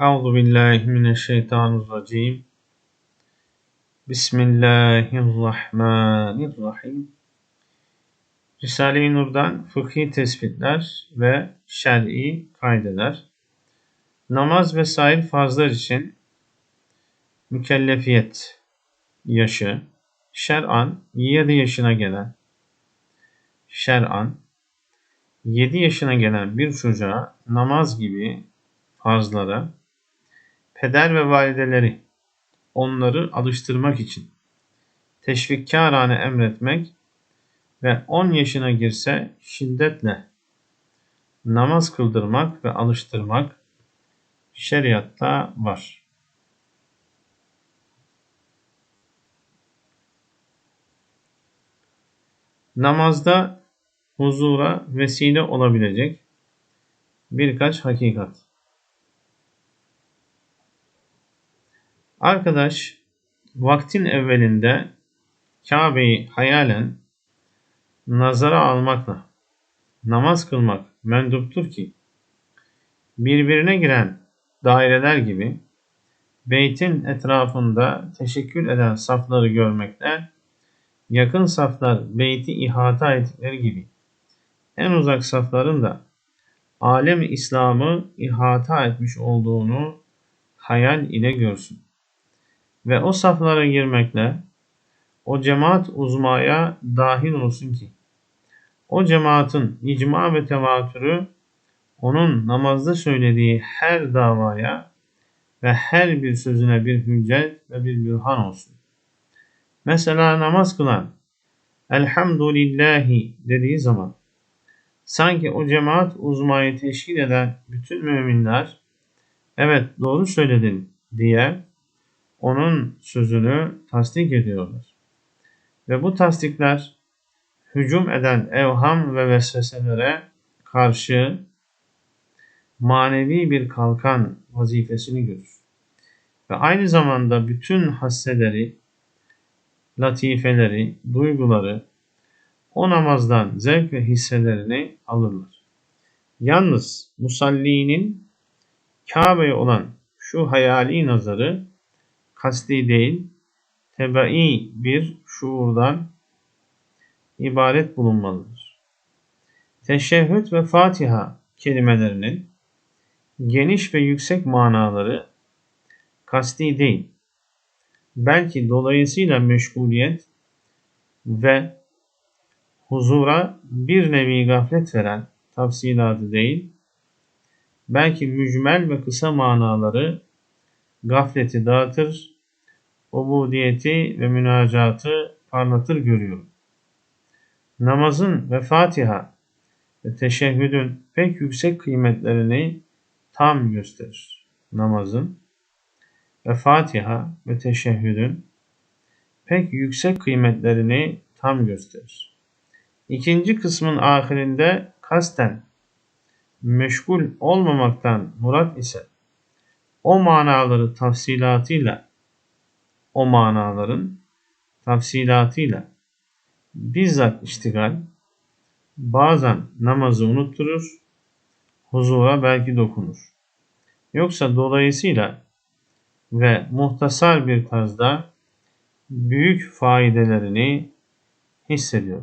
Euzu billahi mineşşeytanirracim. Bismillahirrahmanirrahim. Risale-i Nur'dan fıkhi tespitler ve şer'i kaydeler. Namaz ve sair farzlar için mükellefiyet yaşı şer'an 7 yaşına gelen şer'an 7 yaşına gelen bir çocuğa namaz gibi farzlara peder ve valideleri onları alıştırmak için teşvikkârane emretmek ve 10 yaşına girse şiddetle namaz kıldırmak ve alıştırmak şeriatta var. Namazda huzura vesile olabilecek birkaç hakikat. Arkadaş vaktin evvelinde Kabe'yi hayalen nazara almakla namaz kılmak menduptur ki birbirine giren daireler gibi beytin etrafında teşekkül eden safları görmekle yakın saflar beyti ihata ettikleri gibi en uzak safların da alem İslam'ı ihata etmiş olduğunu hayal ile görsün. Ve o saflara girmekle o cemaat uzmaya dahil olsun ki o cemaatin icma ve tevatürü onun namazda söylediği her davaya ve her bir sözüne bir hüccet ve bir bürhan olsun. Mesela namaz kılan Elhamdülillahi dediği zaman sanki o cemaat uzmayı teşkil eden bütün müminler evet doğru söyledin diye onun sözünü tasdik ediyorlar. Ve bu tasdikler hücum eden evham ve vesveselere karşı manevi bir kalkan vazifesini görür. Ve aynı zamanda bütün hasseleri, latifeleri, duyguları o namazdan zevk ve hisselerini alırlar. Yalnız musallinin Kabe'ye olan şu hayali nazarı kasti değil, tebai bir şuurdan ibaret bulunmalıdır. Teşehhüd ve Fatiha kelimelerinin geniş ve yüksek manaları kasti değil, belki dolayısıyla meşguliyet ve huzura bir nevi gaflet veren tafsilatı değil, belki mücmel ve kısa manaları gafleti dağıtır, ubudiyeti ve münacatı parlatır görüyorum. Namazın ve Fatiha ve teşehhüdün pek yüksek kıymetlerini tam gösterir. Namazın ve Fatiha ve teşehhüdün pek yüksek kıymetlerini tam gösterir. İkinci kısmın ahirinde kasten meşgul olmamaktan murat ise o manaları tafsilatıyla o manaların tafsilatıyla bizzat iştigal bazen namazı unutturur, huzura belki dokunur. Yoksa dolayısıyla ve muhtasar bir tarzda büyük faydelerini hissediyor.